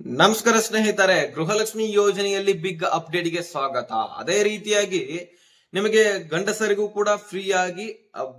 ನಮಸ್ಕಾರ ಸ್ನೇಹಿತರೆ, ಗೃಹಲಕ್ಷ್ಮಿ ಯೋಜನೆಯಲ್ಲಿ ಬಿಗ್ ಅಪ್ಡೇಟ್ಗೆ ಸ್ವಾಗತ. ಅದೇ ರೀತಿಯಾಗಿ ನಿಮಗೆ ಗಂಡಸರಿಗೂ ಕೂಡ ಫ್ರೀ ಆಗಿ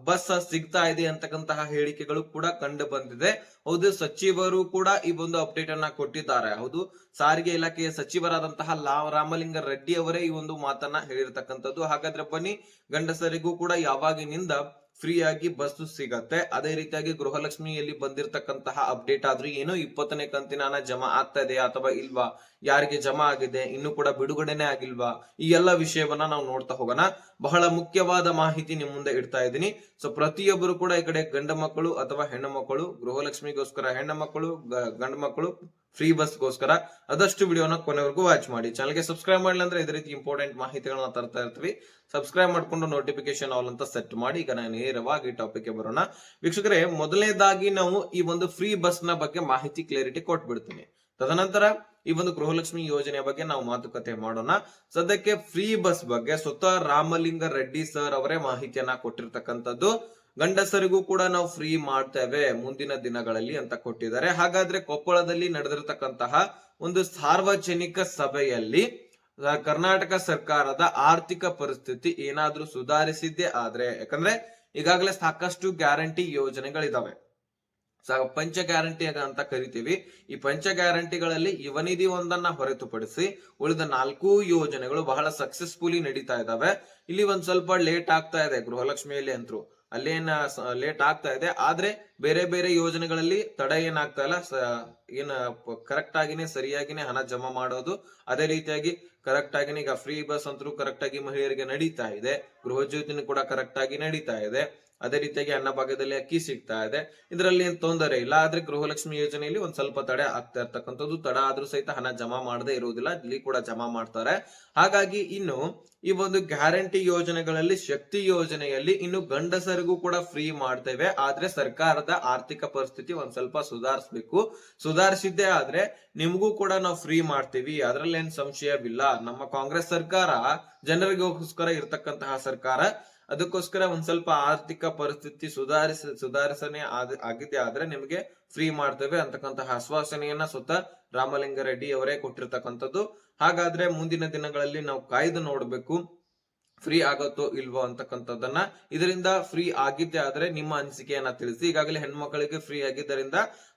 ಬಸ್ ಸಿಗ್ತಾ ಇದೆ ಅಂತಕ್ಕಂತಹ ಹೇಳಿಕೆಗಳು ಕೂಡ ಕಂಡು ಬಂದಿದೆ. ಹೌದು, ಸಚಿವರು ಕೂಡ ಈ ಒಂದು ಅಪ್ಡೇಟ್ ಅನ್ನ ಕೊಟ್ಟಿದ್ದಾರೆ. ಹೌದು, ಸಾರಿಗೆ ಇಲಾಖೆಯ ಸಚಿವರಾದಂತಹ ಲಾ ರಾಮಲಿಂಗ ರೆಡ್ಡಿ ಅವರೇ ಈ ಒಂದು ಮಾತನ್ನ ಹೇಳಿರ್ತಕ್ಕಂಥದ್ದು. ಹಾಗಾದ್ರೆ ಬನ್ನಿ, ಗಂಡಸರಿಗೂ ಕೂಡ ಯಾವಾಗಿನಿಂದ ಫ್ರೀ ಆಗಿ ಬಸ್ ಸಿಗತ್ತೆ. ಅದೇ ರೀತಿಯಾಗಿ ಗೃಹಲಕ್ಷ್ಮಿಯಲ್ಲಿ ಬಂದಿರತಕ್ಕಂತಹ ಅಪ್ಡೇಟ್ ಆದ್ರೂ ಏನು ಇಪ್ಪತ್ತನೇ ಕಂತಿನ ಹಣ ಜಮಾ ಆಗ್ತಾ ಇದೆಯಾ ಅಥವಾ ಇಲ್ವಾ? ಯಾರಿಗೆ ಜಮಾ ಆಗಿದೆ? ಇನ್ನು ಕೂಡ ಬಿಡುಗಡೆನೆ ಆಗಿಲ್ವಾ? ಈ ಎಲ್ಲ ವಿಷಯವನ್ನ ನಾವು ನೋಡ್ತಾ ಹೋಗೋಣ. ಬಹಳ ಮುಖ್ಯವಾದ ಮಾಹಿತಿ ನಿಮ್ ಮುಂದೆ ಇಡ್ತಾ ಇದ್ದೀನಿ. ಸೊ ಪ್ರತಿಯೊಬ್ಬರು ಕೂಡ ಈ ಕಡೆ ಗಂಡ ಮಕ್ಕಳು ಅಥವಾ ಹೆಣ್ಣು ಮಕ್ಕಳು, ಗೃಹಲಕ್ಷ್ಮಿಗೋಸ್ಕರ ಹೆಣ್ಣು ಮಕ್ಕಳು, ಗಂಡು ಮಕ್ಕಳು ಫ್ರೀ ಬಸ್ಗೋಸ್ಕರ ಆದಷ್ಟು ವಿಡಿಯೋನ ಕೊನೆವರೆಗೂ ವಾಚ್ ಮಾಡಿ. ಚಾನಲ್ಗೆ ಸಬ್ಸ್ಕ್ರೈಬ್ ಮಾಡಿಲ್ಲ ಅಂದ್ರೆ ಇದೇ ರೀತಿ ಇಂಪಾರ್ಟೆಂಟ್ ಮಾಹಿತಿಗಳನ್ನ ತರ್ತಾ ಇರ್ತೀವಿ. ಸಬ್ಸ್ಕ್ರೈಬ್ ಮಾಡ್ಕೊಂಡು ನೋಟಿಫಿಕೇಶನ್ ಆಲ್ ಅಂತ ಸೆಟ್ ಮಾಡಿ, ಈಗ ನಾನು ನೇರವಾಗಿ ಟಾಪಿಕ್ ಬರೋಣ. ವೀಕ್ಷಕರೇ, ಮೊದಲನೇದಾಗಿ ನಾವು ಈ ಒಂದು ಫ್ರೀ ಬಸ್ನ ಬಗ್ಗೆ ಮಾಹಿತಿ ಕ್ಲಾರಿಟಿ ಕೊಟ್ಬಿಡ್ತೀನಿ. ತದನಂತರ ಈ ಒಂದು ಗೃಹಲಕ್ಷ್ಮಿ ಯೋಜನೆಯ ಬಗ್ಗೆ ನಾವು ಮಾತುಕತೆ ಮಾಡೋಣ. ಸದ್ಯಕ್ಕೆ ಫ್ರೀ ಬಸ್ ಬಗ್ಗೆ ಸ್ವತಃ ರಾಮಲಿಂಗ ರೆಡ್ಡಿ ಸರ್ ಅವರೇ ಮಾಹಿತಿಯನ್ನ ಕೊಟ್ಟಿರ್ತಕ್ಕಂಥದ್ದು. ಗಂಡಸರಿಗೂ ಕೂಡ ನಾವು ಫ್ರೀ ಮಾಡ್ತೇವೆ ಮುಂದಿನ ದಿನಗಳಲ್ಲಿ ಅಂತ ಕೊಟ್ಟಿದ್ದಾರೆ. ಹಾಗಾದ್ರೆ ಕೊಪ್ಪಳದಲ್ಲಿ ನಡೆದಿರತಕ್ಕಂತಹ ಒಂದು ಸಾರ್ವಜನಿಕ ಸಭೆಯಲ್ಲಿ ಕರ್ನಾಟಕ ಸರ್ಕಾರದ ಆರ್ಥಿಕ ಪರಿಸ್ಥಿತಿ ಏನಾದ್ರೂ ಸುಧಾರಿಸಿದ್ದೇ ಆದ್ರೆ? ಯಾಕಂದ್ರೆ ಈಗಾಗಲೇ ಸಾಕಷ್ಟು ಗ್ಯಾರಂಟಿ ಯೋಜನೆಗಳಿದಾವೆ. ಪಂಚ ಗ್ಯಾರಂಟಿ ಅಂತ ಕರಿತೀವಿ. ಈ ಪಂಚ ಗ್ಯಾರಂಟಿಗಳಲ್ಲಿ ಯುವನಿಧಿ ಒಂದನ್ನ ಹೊರತುಪಡಿಸಿ ಉಳಿದ ನಾಲ್ಕು ಯೋಜನೆಗಳು ಬಹಳ ಸಕ್ಸಸ್ಫುಲಿ ನಡೀತಾ ಇದಾವೆ. ಇಲ್ಲಿ ಒಂದ್ ಸ್ವಲ್ಪ ಲೇಟ್ ಆಗ್ತಾ ಇದೆ ಗೃಹಲಕ್ಷ್ಮಿಯಲ್ಲಿ ಅಂತರು ಅಲ್ಲೇನ ಲೇಟ್ ಆಗ್ತಾ ಇದೆ. ಆದ್ರೆ ಬೇರೆ ಬೇರೆ ಯೋಜನೆಗಳಲ್ಲಿ ತಡ ಏನಾಗ್ತಾ ಇಲ್ಲ. ಏನ್ ಕರೆಕ್ಟ್ ಆಗಿನೇ ಸರಿಯಾಗಿನೇ ಹಣ ಜಮಾ ಮಾಡೋದು. ಅದೇ ರೀತಿಯಾಗಿ ಕರೆಕ್ಟ್ ಆಗಿನೇ ಈಗ ಫ್ರೀ ಬಸ್ ಅಂತೂ ಕರೆಕ್ಟ್ ಆಗಿ ಮಹಿಳೆಯರಿಗೆ ನಡೀತಾ ಇದೆ. ಗೃಹ ಜ್ಯೋತಿನೂ ಕೂಡ ಕರೆಕ್ಟ್ ಆಗಿ ನಡೀತಾ ಇದೆ. ಅದೇ ರೀತಿಯಾಗಿ ಅನ್ನ ಭಾಗದಲ್ಲಿ ಅಕ್ಕಿ ಸಿಗ್ತಾ ಇದೆ. ಇದರಲ್ಲಿ ಏನ್ ತೊಂದರೆ ಇಲ್ಲ, ಆದ್ರೆ ಗೃಹಲಕ್ಷ್ಮಿ ಯೋಜನೆಯಲ್ಲಿ ಒಂದ್ ಸ್ವಲ್ಪ ತಡೆ ಆಗ್ತಾ ಇರ್ತಕ್ಕಂಥದ್ದು. ತಡ ಆದ್ರೂ ಸಹಿತ ಹಣ ಜಮಾ ಮಾಡದೇ ಇರುವುದಿಲ್ಲ, ಇಲ್ಲಿ ಕೂಡ ಜಮಾ ಮಾಡ್ತಾರೆ. ಹಾಗಾಗಿ ಇನ್ನು ಈ ಒಂದು ಗ್ಯಾರಂಟಿ ಯೋಜನೆಗಳಲ್ಲಿ, ಶಕ್ತಿ ಯೋಜನೆಯಲ್ಲಿ ಇನ್ನು ಗಂಡಸರಿಗೂ ಕೂಡ ಫ್ರೀ ಮಾಡ್ತೇವೆ. ಆದ್ರೆ ಸರ್ಕಾರದ ಆರ್ಥಿಕ ಪರಿಸ್ಥಿತಿ ಒಂದ್ ಸ್ವಲ್ಪ ಸುಧಾರಿಸ್ಬೇಕು. ಸುಧಾರಿಸಿದ್ದೇ ಆದ್ರೆ ನಿಮಗೂ ಕೂಡ ನಾವು ಫ್ರೀ ಮಾಡ್ತೀವಿ. ಅದ್ರಲ್ಲಿ ಏನ್ ಸಂಶಯವಿಲ್ಲ. ನಮ್ಮ ಕಾಂಗ್ರೆಸ್ ಸರ್ಕಾರ ಜನರಿಗೋಸ್ಕರ ಇರ್ತಕ್ಕಂತಹ ಸರ್ಕಾರ ಅದಕ್ಕೋಸ್ಕರ ಒಂದ್ ಸ್ವಲ್ಪ ಆರ್ಥಿಕ ಪರಿಸ್ಥಿತಿ ಸುಧಾರಿಸ, ಸುಧಾರಿಸನೆ ಆದ- ಆಗಿದೆ ಆದ್ರೆ ನಿಮಗೆ ಫ್ರೀ ಮಾಡ್ತೇವೆ ಅಂತಕ್ಕಂತಹ ಆಶ್ವಾಸನೆಯನ್ನ ಸ್ವತಃ ರಾಮಲಿಂಗ ರೆಡ್ಡಿ ಅವರೇ ಕೊಟ್ಟಿರ್ತಕ್ಕಂಥದ್ದು. ಹಾಗಾದ್ರೆ ಮುಂದಿನ ದಿನಗಳಲ್ಲಿ ನಾವು ಕಾಯ್ದು ನೋಡ್ಬೇಕು ಫ್ರೀ ಆಗತ್ತೋ ಇಲ್ವೋ ಅಂತಕ್ಕಂಥದ್ದನ್ನ. ಇದರಿಂದ ಫ್ರೀ ಆಗಿದ್ದೆ ಆದ್ರೆ ನಿಮ್ಮ ಅನಿಸಿಕೆಯನ್ನ ತಿಳಿಸಿ. ಈಗಾಗಲೇ ಹೆಣ್ಮಕ್ಳಿಗೆ ಫ್ರೀ ಆಗಿದ್ದರಿಂದ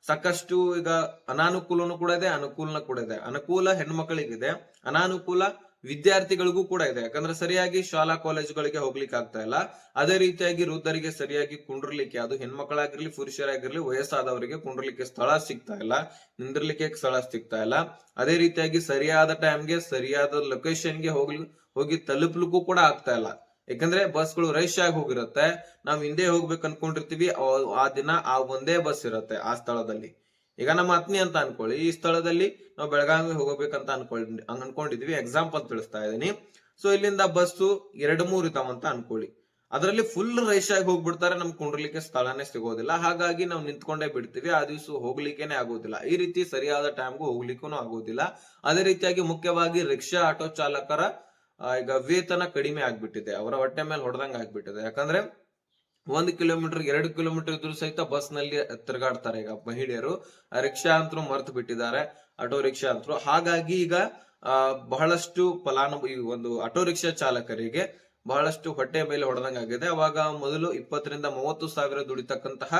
ಸಾಕಷ್ಟು ಈಗ ಅನಾನುಕೂಲನೂ ಕೂಡ ಇದೆ, ಅನುಕೂಲನೂ ಕೂಡ ಇದೆ. ಅನುಕೂಲ ಹೆಣ್ಮಕ್ಳಿಗಿದೆ. ಅನಾನುಕೂಲ ವಿದ್ಯಾರ್ಥಿಗಳಿಗೂ ಕೂಡ ಇದೆ. ಯಾಕಂದ್ರೆ ಸರಿಯಾಗಿ ಶಾಲಾ ಕಾಲೇಜುಗಳಿಗೆ ಹೋಗ್ಲಿಕ್ಕೆ ಆಗ್ತಾ ಇಲ್ಲ. ಅದೇ ರೀತಿಯಾಗಿ ವೃದ್ಧರಿಗೆ ಸರಿಯಾಗಿ ಕುಂಡ್ರಲಿಕ್ಕೆ, ಅದು ಹೆಣ್ಮಕ್ಳಾಗಿರ್ಲಿ, ಪುರುಷರಾಗಿರ್ಲಿ, ವಯಸ್ಸಾದವರಿಗೆ ಕುಂಡ್ರಲಿಕ್ಕೆ ಸ್ಥಳ ಸಿಗ್ತಾ ಇಲ್ಲ. ನಿಂದಿರ್ಲಿಕ್ಕೆ ಸ್ಥಳ ಸಿಗ್ತಾ ಇಲ್ಲ. ಅದೇ ರೀತಿಯಾಗಿ ಸರಿಯಾದ ಟೈಮ್ಗೆ ಸರಿಯಾದ ಲೊಕೇಶನ್ಗೆ ಹೋಗ್ಲಿ, ಹೋಗಿ ತಲುಪ್ಲಿಕ್ಕೂ ಕೂಡ ಆಗ್ತಾ ಇಲ್ಲ. ಯಾಕಂದ್ರೆ ಬಸ್ಗಳು ರಶ್ ಆಗಿ ಹೋಗಿರುತ್ತೆ. ನಾವ್ ಹಿಂದೆ ಹೋಗ್ಬೇಕು ಅನ್ಕೊಂಡಿರ್ತೀವಿ. ಆ- ದಿನ ಆ ಒಂದೇ ಬಸ್ ಇರುತ್ತೆ ಆ ಸ್ಥಳದಲ್ಲಿ. ಈಗ ನಮ್ಮ ಅತ್ನಿ ಅಂತ ಅನ್ಕೊಳ್ಳಿ, ಈ ಸ್ಥಳದಲ್ಲಿ ನಾವು ಬೆಳಗಾವಿ ಹೋಗಬೇಕಂತ ಅನ್ಕೊಂಡ್ ಅನ್ಕೊಂಡಿದ್ವಿ. ಎಕ್ಸಾಂಪಲ್ ತಿಳಿಸ್ತಾ ಇದೀನಿ ಸೊ ಇಲ್ಲಿಂದ ಬಸ್ಸು ಎರಡು ಮೂರು ಇದಾವಂತ ಅನ್ಕೊಳ್ಳಿ. ಅದರಲ್ಲಿ ಫುಲ್ ರೈಸ್ ಆಗಿ ಹೋಗ್ಬಿಡ್ತಾರೆ. ನಮ್ಗೆ ಕುಂಡ್ರಲಿಕ್ಕೆ ಸ್ಥಳನೇ ಸಿಗೋದಿಲ್ಲ. ಹಾಗಾಗಿ ನಾವು ನಿಂತ್ಕೊಂಡೇ ಬಿಡ್ತೀವಿ. ಆ ದಿವಸ ಹೋಗ್ಲಿಕ್ಕೇನೆ ಆಗೋದಿಲ್ಲ. ಈ ರೀತಿ ಸರಿಯಾದ ಟೈಮ್ಗೂ ಹೋಗ್ಲಿಕ್ಕೂ ಆಗೋದಿಲ್ಲ. ಅದೇ ರೀತಿಯಾಗಿ ಮುಖ್ಯವಾಗಿ ರಿಕ್ಷಾ ಆಟೋ ಚಾಲಕರ ಈಗ ವೇತನ ಕಡಿಮೆ ಆಗ್ಬಿಟ್ಟಿದೆ. ಅವರ ಹೊಟ್ಟೆ ಮೇಲೆ ಹೊಡೆದಂಗ ಆಗ್ಬಿಟ್ಟಿದೆ. ಯಾಕಂದ್ರೆ ಒಂದ್ ಕಿಲೋಮೀಟರ್ ಎರಡು ಕಿಲೋಮೀಟರ್ ಇದ್ರು ಸಹಿತ ಬಸ್ನಲ್ಲಿ ತಿರುಗಾಡ್ತಾರೆ ಈಗ ಮಹಿಳೆಯರು. ರಿಕ್ಷಾ ಅಂತೂ ಮರ್ತು ಬಿಟ್ಟಿದ್ದಾರೆ ಆಟೋ ರಿಕ್ಷಾ ಅಂತರು ಹಾಗಾಗಿ ಈಗ ಬಹಳಷ್ಟು ಫಲಾನುಭವಿ ಒಂದು ಆಟೋ ರಿಕ್ಷಾ ಚಾಲಕರಿಗೆ ಬಹಳಷ್ಟು ಹೊಟ್ಟೆ ಮೇಲೆ ಹೊಡೆದಂಗಾಗಿದೆ. ಅವಾಗ ಮೊದಲು ಇಪ್ಪತ್ತರಿಂದ ಮೂವತ್ತು ಸಾವಿರ ದುಡಿತಕ್ಕಂತಹ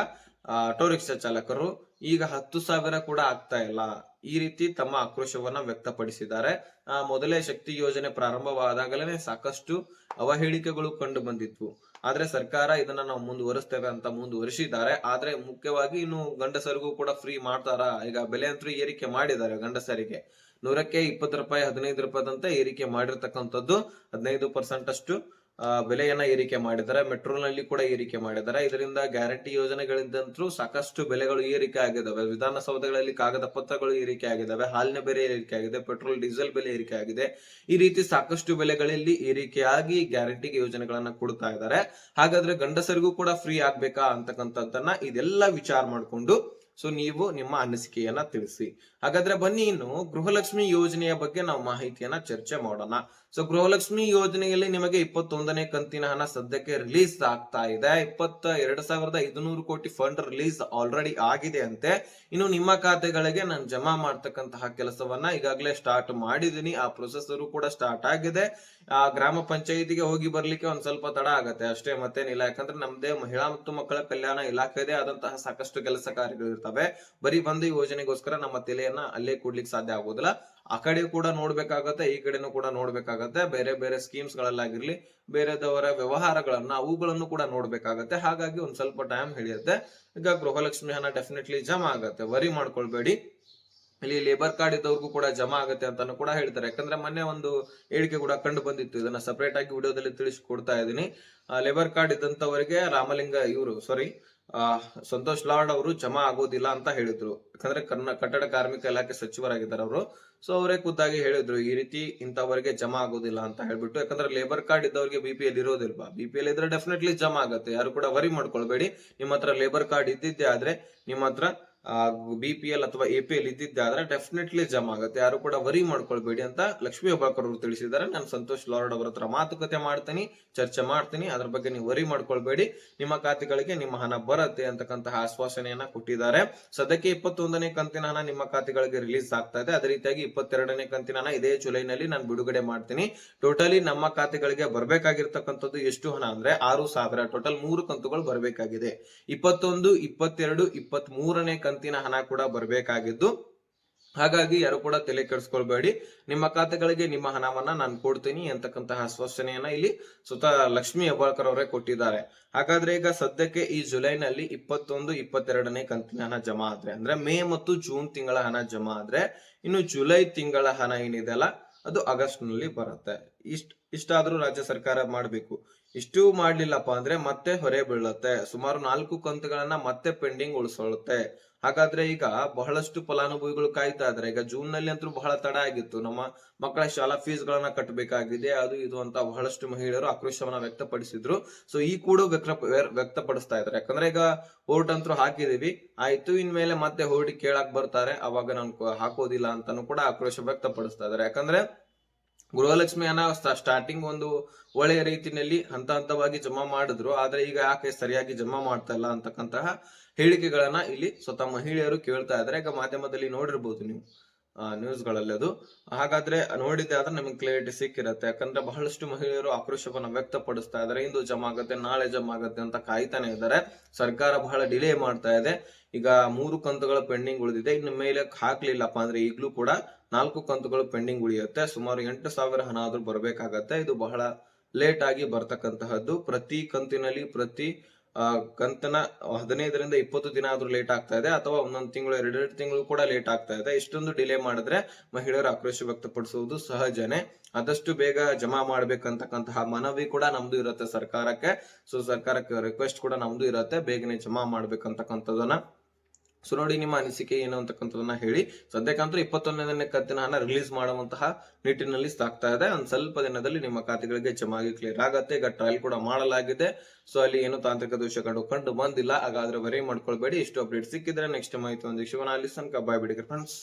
ಆಟೋ ರಿಕ್ಷಾ ಚಾಲಕರು ಈಗ ಹತ್ತು ಸಾವಿರ ಕೂಡ ಆಗ್ತಾ ಇಲ್ಲ. ಈ ರೀತಿ ತಮ್ಮ ಆಕ್ರೋಶವನ್ನ ವ್ಯಕ್ತಪಡಿಸಿದ್ದಾರೆ. ಆ, ಮೊದಲೇ ಶಕ್ತಿ ಯೋಜನೆ ಪ್ರಾರಂಭವಾದಾಗಲೇ ಸಾಕಷ್ಟು ಅವಹೇಳಿಕೆಗಳು ಕಂಡು ಬಂದಿದ್ವು. ಆದ್ರೆ ಸರ್ಕಾರ ಇದನ್ನ ನಾವು ಮುಂದುವರಿಸ್ತೇವೆ ಅಂತ ಮುಂದುವರಿಸಿದ್ದಾರೆ. ಆದ್ರೆ ಮುಖ್ಯವಾಗಿ ಇನ್ನು ಗಂಡಸರಿಗೂ ಕೂಡ ಫ್ರೀ ಮಾಡ್ತಾರ? ಈಗ ಬೆಲೆ ಅಂತೂ ಏರಿಕೆ ಮಾಡಿದ್ದಾರೆ ಗಂಡಸರಿಗೆ. ನೂರಕ್ಕೆ ಇಪ್ಪತ್ತು ರೂಪಾಯಿ, ಹದಿನೈದು ರೂಪಾಯಿದಂತೆ ಏರಿಕೆ ಮಾಡಿರ್ತಕ್ಕಂಥದ್ದು. ಹದಿನೈದು ಪರ್ಸೆಂಟ್ ಅಷ್ಟು. ಬೆಲೆಯನ್ನ ಏರಿಕೆ ಮಾಡಿದ್ದಾರೆ ಮೆಟ್ರೋಲ್ನಲ್ಲಿ ಕೂಡ ಏರಿಕೆ ಮಾಡಿದ್ದಾರೆ. ಇದರಿಂದ ಗ್ಯಾರಂಟಿ ಯೋಜನೆಗಳಿಂದಂತೂ ಸಾಕಷ್ಟು ಬೆಲೆಗಳು ಏರಿಕೆ ಆಗಿದ್ದಾವೆ. ವಿಧಾನಸೌಧಗಳಲ್ಲಿ ಕಾಗದ ಪತ್ರಗಳು ಏರಿಕೆ ಆಗಿದ್ದಾವೆ, ಹಾಲಿನ ಬೆಲೆ ಏರಿಕೆ ಆಗಿದೆ, ಪೆಟ್ರೋಲ್, ಡೀಸೆಲ್ ಬೆಲೆ ಏರಿಕೆ ಆಗಿದೆ. ಈ ರೀತಿ ಸಾಕಷ್ಟು ಬೆಲೆಗಳಲ್ಲಿ ಏರಿಕೆಯಾಗಿ ಗ್ಯಾರಂಟಿ ಯೋಜನೆಗಳನ್ನ ಕೊಡ್ತಾ ಇದ್ದಾರೆ. ಹಾಗಾದ್ರೆ ಗಂಡಸರಿಗೂ ಕೂಡ ಫ್ರೀ ಆಗ್ಬೇಕಾ ಅಂತಕ್ಕಂಥದ್ದನ್ನ ಇದೆಲ್ಲ ವಿಚಾರ ಮಾಡ್ಕೊಂಡು ಸೊ ನೀವು ನಿಮ್ಮ ಅನಿಸಿಕೆಯನ್ನ ತಿಳಿಸಿ. ಹಾಗಾದ್ರೆ ಬನ್ನಿ ಇನ್ನು ಗೃಹಲಕ್ಷ್ಮಿ ಯೋಜನೆಯ ಬಗ್ಗೆ ನಾವು ಮಾಹಿತಿಯನ್ನ ಚರ್ಚೆ ಮಾಡೋಣ. ಸೊ ಗೃಹಲಕ್ಷ್ಮಿ ಯೋಜನೆಯಲ್ಲಿ ನಿಮಗೆ ಇಪ್ಪತ್ತೊಂದನೇ ಕಂತಿನ ಹಣ ಸದ್ಯಕ್ಕೆ ರಿಲೀಸ್ ಆಗ್ತಾ ಇದೆ. ಇಪ್ಪತ್ತ ಎರಡ್ ಸಾವಿರದ ಐದುನೂರು ಕೋಟಿ ಫಂಡ್ ರಿಲೀಸ್ ಆಲ್ರೆಡಿ ಆಗಿದೆ ಅಂತೆ. ಇನ್ನು ನಿಮ್ಮ ಖಾತೆಗಳಿಗೆ ನಾನು ಜಮಾ ಮಾಡ್ತಕ್ಕಂತಹ ಕೆಲಸವನ್ನ ಈಗಾಗಲೇ ಸ್ಟಾರ್ಟ್ ಮಾಡಿದೀನಿ ಆ ಪ್ರೊಸೆಸರು ಕೂಡ ಸ್ಟಾರ್ಟ್ ಆಗಿದೆ. ಆ ಗ್ರಾಮ ಪಂಚಾಯಿತಿಗೆ ಹೋಗಿ ಬರ್ಲಿಕ್ಕೆ ಒಂದ್ ಸ್ವಲ್ಪ ತಡ ಆಗತ್ತೆ. ಅಷ್ಟೇ ಮತ್ತೇನಿಲ್ಲ. ಯಾಕಂದ್ರೆ ನಮ್ದೇ ಮಹಿಳಾ ಮತ್ತು ಮಕ್ಕಳ ಕಲ್ಯಾಣ ಇಲಾಖೆದೇ ಆದಂತಹ ಸಾಕಷ್ಟು ಕೆಲಸ ಕಾರ್ಯಗಳು ಇರ್ತವೆ. ಬರೀ ಒಂದು ಯೋಜನೆಗೋಸ್ಕರ ನಮ್ಮ ತಲೆಯನ್ನ ಅಲ್ಲೇ ಕೂಡ್ಲಿಕ್ಕೆ ಸಾಧ್ಯ ಆಗೋದಿಲ್ಲ. ಆ ಕಡೆ ಕೂಡ ನೋಡ್ಬೇಕಾಗತ್ತೆ, ಈ ಕಡೆನೂ ಕೂಡ ನೋಡ್ಬೇಕಾಗತ್ತೆ. ಬೇರೆ ಬೇರೆ ಸ್ಕೀಮ್ಸ್ ಗಳಲ್ಲಾಗಿರ್ಲಿ ಬೇರೆದವರ ವ್ಯವಹಾರಗಳನ್ನ ಅವುಗಳನ್ನು ಕೂಡ ನೋಡ್ಬೇಕಾಗತ್ತೆ. ಹಾಗಾಗಿ ಒಂದ್ ಸ್ವಲ್ಪ ಟೈಮ್ ಹಿಡಿಯುತ್ತೆ. ಈಗ ಗೃಹಲಕ್ಷ್ಮಿ ಹಣ ಡೆಫಿನೆಟ್ಲಿ ಜಮಾ ಆಗತ್ತೆ. ವರಿ ಮಾಡ್ಕೊಳ್ಬೇಡಿ. ಇಲ್ಲಿ ಲೇಬರ್ ಕಾರ್ಡ್ ಇದ್ದವ್ರಿಗೂ ಕೂಡ ಜಮಾ ಆಗುತ್ತೆ ಅಂತಾನು ಕೂಡ ಹೇಳ್ತಾರೆ. ಯಾಕಂದ್ರೆ ಮೊನ್ನೆ ಒಂದು ಹೇಳಿಕೆ ಕೂಡ ಕಂಡು ಬಂದಿತ್ತು. ಇದನ್ನ ಸಪರೇಟ್ ಆಗಿ ವಿಡಿಯೋದಲ್ಲಿ ತಿಳಿಸ್ಕೊಡ್ತಾ ಇದ್ದೀನಿ. ಲೇಬರ್ ಕಾರ್ಡ್ ಇದ್ದಂತವರಿಗೆ ರಾಮಲಿಂಗ ಇವರು ಸಾರಿ ಸಂತೋಷ್ ಲಾಡ್ ಅವರು ಜಮಾ ಆಗೋದಿಲ್ಲ ಅಂತ ಹೇಳಿದ್ರು. ಯಾಕಂದ್ರೆ ಕರ್ನ, ಕಟ್ಟಡ ಕಾರ್ಮಿಕ ಇಲಾಖೆ ಸಚಿವರಾಗಿದ್ದಾರೆ ಅವರು. ಸೊ ಅವರೇ ಖುದ್ದಾಗಿ ಹೇಳಿದ್ರು, ಈ ರೀತಿ ಇಂಥವರಿಗೆ ಜಮಾ ಆಗೋದಿಲ್ಲ ಅಂತ ಹೇಳ್ಬಿಟ್ಟು. ಯಾಕಂದ್ರೆ ಲೇಬರ್ ಕಾರ್ಡ್ ಇದ್ದವರಿಗೆ ಬಿ ಪಿ ಎಲ್ ಇರೋದಿಲ್ವಾ? ಬಿ ಪಿ ಎಲ್ ಇದ್ರೆ ಡೆಫಿನೆಟ್ಲಿ ಜಮಾ ಆಗುತ್ತೆ. ಯಾರು ಕೂಡ ವರಿ ಮಾಡ್ಕೊಳ್ಬೇಡಿ. ನಿಮ್ಮ ಹತ್ರ ಲೇಬರ್ ಕಾರ್ಡ್ ಇದ್ದಿದ್ದೆ ಆದ್ರೆ ನಿಮ್ಮ ಹತ್ರ ಬಿ ಪಿ ಅಥವಾ ಎ ಪಿ ಎಲ್ ಇದ್ದಿದ್ದೆ ಆದ್ರೆ ಡೆಫಿನೆಟ್ಲಿ ಜಮಾ ಆಗುತ್ತೆ. ಯಾರು ಕೂಡ ವರಿ ಮಾಡ್ಕೊಳ್ಬೇಡಿ ಅಂತ ಲಕ್ಷ್ಮೀ ಹೆಬ್ಬಾಳ್ಕರ್ ಅವರು ತಿಳಿಸಿದ್ದಾರೆ. ನಾನು ಸಂತೋಷ್ ಲಾರ್ಡ್ ಅವರ ಹತ್ರ ಮಾತುಕತೆ ಮಾಡ್ತೀನಿ, ಚರ್ಚೆ ಮಾಡ್ತೀನಿ. ಅದ್ರ ಬಗ್ಗೆ ನೀವು ವರಿ ಮಾಡ್ಕೊಳ್ಬೇಡಿ. ನಿಮ್ಮ ಖಾತೆಗಳಿಗೆ ನಿಮ್ಮ ಹಣ ಬರುತ್ತೆ ಅಂತಕ್ಕಂತಹ ಆಶ್ವಾಸನೆಯನ್ನ ಕೊಟ್ಟಿದ್ದಾರೆ. ಸದ್ಯಕ್ಕೆ ಇಪ್ಪತ್ತೊಂದನೇ ಕಂತಿನ ಹಣ ನಿಮ್ಮ ಖಾತೆಗಳಿಗೆ ರಿಲೀಸ್ ಆಗ್ತಾ ಇದೆ. ಅದೇ ರೀತಿಯಾಗಿ ಇಪ್ಪತ್ತೆರಡನೇ ಕಂತಿನ ಹಣ ಇದೇ ಜುಲೈನಲ್ಲಿ ನಾನು ಬಿಡುಗಡೆ ಮಾಡ್ತೀನಿ. ಟೋಟಲಿ ನಮ್ಮ ಖಾತೆಗಳಿಗೆ ಬರಬೇಕಾಗಿರ್ತಕ್ಕಂಥದ್ದು ಎಷ್ಟು ಹಣ ಅಂದ್ರೆ ಆರು ಸಾವಿರ. ಟೋಟಲ್ ಮೂರು ಕಂತುಗಳು ಬರಬೇಕಾಗಿದೆ. ಇಪ್ಪತ್ತೊಂದು, ಇಪ್ಪತ್ತೆರಡು, ಇಪ್ಪತ್ತ್ ಮೂರನೇ ಕಂತಿನ ಹಣ ಕೂಡ ಬರಬೇಕಾಗಿದ್ದು, ಹಾಗಾಗಿ ಯಾರು ಕೂಡ ತಲೆ ಕೆಡಿಸ್ಕೊಳ್ಬೇಡಿ. ನಿಮ್ಮ ಖಾತೆಗಳಿಗೆ ನಿಮ್ಮ ಹಣವನ್ನ ನಾನು ಕೊಡ್ತೀನಿ ಅಂತಕ್ಕಂತಹ ಆಶ್ವಾಸನೆಯನ್ನ ಇಲ್ಲಿ ಸ್ವತಃ ಲಕ್ಷ್ಮಿ ಹೆಬ್ಬಾಳ್ಕರ್ ಅವರೇ ಕೊಟ್ಟಿದ್ದಾರೆ. ಹಾಗಾದ್ರೆ ಈಗ ಸದ್ಯಕ್ಕೆ ಈ ಜುಲೈನಲ್ಲಿ ಇಪ್ಪತ್ತೊಂದು, ಇಪ್ಪತ್ತೆರಡನೇ ಕಂತಿನ ಹಣ ಜಮಾ ಆದ್ರೆ, ಅಂದ್ರೆ ಮೇ ಮತ್ತು ಜೂನ್ ತಿಂಗಳ ಹಣ ಜಮಾ ಆದ್ರೆ, ಇನ್ನು ಜುಲೈ ತಿಂಗಳ ಹಣ ಏನಿದೆಯಲ್ಲ ಅದು ಆಗಸ್ಟ್ನಲ್ಲಿ ಬರುತ್ತೆ. ಇಷ್ಟ, ಇಷ್ಟಾದ್ರೂ ರಾಜ್ಯ ಸರ್ಕಾರ ಮಾಡಬೇಕು. ಇಷ್ಟು ಮಾಡ್ಲಿಲ್ಲಪ್ಪ ಅಂದ್ರೆ ಮತ್ತೆ ಹೊರೆ ಬೀಳುತ್ತೆ. ಸುಮಾರು ನಾಲ್ಕು ಕಂತುಗಳನ್ನ ಮತ್ತೆ ಪೆಂಡಿಂಗ್ ಉಳಿಸೊಳುತ್ತೆ. ಹಾಗಾದ್ರೆ ಈಗ ಬಹಳಷ್ಟು ಫಲಾನುಭವಿಗಳು ಕಾಯ್ತಾ ಇದ್ರೆ. ಈಗ ಜೂನ್ನಲ್ಲಿ ಅಂತೂ ಬಹಳ ತಡ ಆಗಿತ್ತು. ನಮ್ಮ ಮಕ್ಕಳ ಶಾಲಾ ಫೀಸ್ ಗಳನ್ನ ಕಟ್ಟಬೇಕಾಗಿದೆ ಅದು ಇದು ಅಂತ ಬಹಳಷ್ಟು ಮಹಿಳೆಯರು ಆಕ್ರೋಶವನ್ನ ವ್ಯಕ್ತಪಡಿಸಿದ್ರು. ಸೊ ಈ ಕೂಡ ವ್ಯಕ್ತ ವ್ಯಕ್ತಪಡಿಸ್ತಾ ಇದಾರೆ. ಯಾಕಂದ್ರೆ ಈಗ ಓಟ್ ಅಂತೂ ಹಾಕಿದೀವಿ. ಆಯ್ತು, ಇನ್ಮೇಲೆ ಮತ್ತೆ ಹೋಡಿ ಕೇಳಕ್ ಬರ್ತಾರೆ. ಅವಾಗ ನಾನು ಹಾಕೋದಿಲ್ಲ ಅಂತಾನು ಕೂಡ ಆಕ್ರೋಶ ವ್ಯಕ್ತಪಡಿಸ್ತಾ ಇದಾರೆ. ಯಾಕಂದ್ರೆ ಗೃಹಲಕ್ಷ್ಮಿ ಅನ್ನ ಸ್ಟಾರ್ಟಿಂಗ್ ಒಂದು ಒಳ್ಳೆಯ ರೀತಿಯಲ್ಲಿ ಹಂತ ಹಂತವಾಗಿ ಜಮಾ ಮಾಡಿದ್ರು. ಆದ್ರೆ ಈಗ ಯಾಕೆ ಸರಿಯಾಗಿ ಜಮಾ ಮಾಡ್ತಾ ಇಲ್ಲ ಅಂತಕ್ಕಂತಹ ಹೇಳಿಕೆಗಳನ್ನ ಇಲ್ಲಿ ಸ್ವತಃ ಮಹಿಳೆಯರು ಕೇಳ್ತಾ ಇದ್ದಾರೆ. ಈಗ ಮಾಧ್ಯಮದಲ್ಲಿ ನೋಡಿರ್ಬೋದು ನೀವು ನ್ಯೂಸ್ಗಳಲ್ಲಿ ಅದು. ಹಾಗಾದ್ರೆ ನೋಡಿದ್ದೆ ಆದ್ರೆ ನಮಗೆ ಕ್ಲಿಯರಿಟಿ ಸಿಕ್ಕಿರತ್ತೆ. ಯಾಕಂದ್ರೆ ಬಹಳಷ್ಟು ಮಹಿಳೆಯರು ಆಕ್ರೋಶವನ್ನ ವ್ಯಕ್ತಪಡಿಸ್ತಾ ಇದಾರೆ ಇಂದು ಜಮಾ ಆಗುತ್ತೆ, ನಾಳೆ ಜಮಾ ಆಗುತ್ತೆ ಅಂತ ಕಾಯ್ತಾನೆ ಇದ್ದಾರೆ. ಸರ್ಕಾರ ಬಹಳ ಡಿಲೇ ಮಾಡ್ತಾ ಇದೆ. ಈಗ ಮೂರು ಕಂತುಗಳ ಪೆಂಡಿಂಗ್ ಉಳಿದಿದೆ. ಇನ್ನು ಮೇಲೆ ಹಾಕ್ಲಿಲ್ಲಪ್ಪ ಅಂದ್ರೆ ಈಗಲೂ ಕೂಡ ನಾಲ್ಕು ಕಂತುಗಳು ಪೆಂಡಿಂಗ್ ಉಳಿಯುತ್ತೆ. ಸುಮಾರು ಎಂಟು ಸಾವಿರ ಹಣ ಆದ್ರೂ ಬರಬೇಕಾಗತ್ತೆ. ಇದು ಬಹಳ ಲೇಟ್ ಆಗಿ ಬರ್ತಕ್ಕಂತಹದ್ದು. ಪ್ರತಿ ಕಂತಿನಲ್ಲಿ ಪ್ರತಿ ಕಂತನ ಹದಿನೈದರಿಂದ ಇಪ್ಪತ್ತು ದಿನ ಆದ್ರೂ ಲೇಟ್ ಆಗ್ತಾ ಇದೆ. ಅಥವಾ ಒಂದೊಂದು ತಿಂಗಳು, ಎರಡೆರಡು ತಿಂಗಳು ಕೂಡ ಲೇಟ್ ಆಗ್ತಾ ಇದೆ. ಇಷ್ಟೊಂದು ಡಿಲೇ ಮಾಡಿದ್ರೆ ಮಹಿಳೆಯರು ಆಕ್ರೋಶ ವ್ಯಕ್ತಪಡಿಸುವುದು ಸಹಜನೇ. ಆದಷ್ಟು ಬೇಗ ಜಮಾ ಮಾಡ್ಬೇಕಂತಕ್ಕಂತಹ ಮನವಿ ಕೂಡ ನಮ್ದು ಇರುತ್ತೆ ಸರ್ಕಾರಕ್ಕೆ. ಸೊ, ಸರ್ಕಾರಕ್ಕೆ ರಿಕ್ವೆಸ್ಟ್ ಕೂಡ ನಮ್ದು ಇರುತ್ತೆ. ಬೇಗನೆ ಜಮಾ ಮಾಡ್ಬೇಕಂತಕ್ಕಂಥದನ್ನ ಸೊ ನೋಡಿ ನಿಮ್ಮ ಅನಿಸಿಕೆ ಏನು ಅಂತಕ್ಕಂಥದನ್ನ ಹೇಳಿ. ಸದ್ಯಕ್ಕಂತೂ ಇಪ್ಪತ್ತೊಂದನೇ ಕತ್ತಿನ ಹಣ ರಿಲೀಸ್ ಮಾಡುವಂತಹ ನಿಟ್ಟಿನಲ್ಲಿ ಸಾಕ್ತಾ ಇದೆ. ಒಂದ್ ಸ್ವಲ್ಪ ದಿನದಲ್ಲಿ ನಿಮ್ಮ ಖಾತೆಗಳಿಗೆ ಜಮಾಗಿ ಕ್ಲಿಯರ್ ಆಗತ್ತೆ. ಈಗ ಟ್ರಯಲ್ ಕೂಡ ಮಾಡಲಾಗಿದೆ. ಸೊ ಅಲ್ಲಿ ಏನು ತಾಂತ್ರಿಕ ದೋಷ ಕಂಡು ಬಂದಿಲ್ಲ. ಹಾಗಾದ್ರೆ ವರಿ ಮಾಡ್ಕೊಳ್ಬೇಡಿ. ಇಷ್ಟು ಅಪ್ಡೇಟ್ ಸಿಕ್ಕಿದ್ರೆ ನೆಕ್ಸ್ಟ್ ಮಾಹಿತಿ ಒಂದು ಶಿವನ ಅಲ್ಲಿ ತನಕ ಬಾಯ್ ಬಿಡಿ ಫ್ರೆಂಡ್ಸ್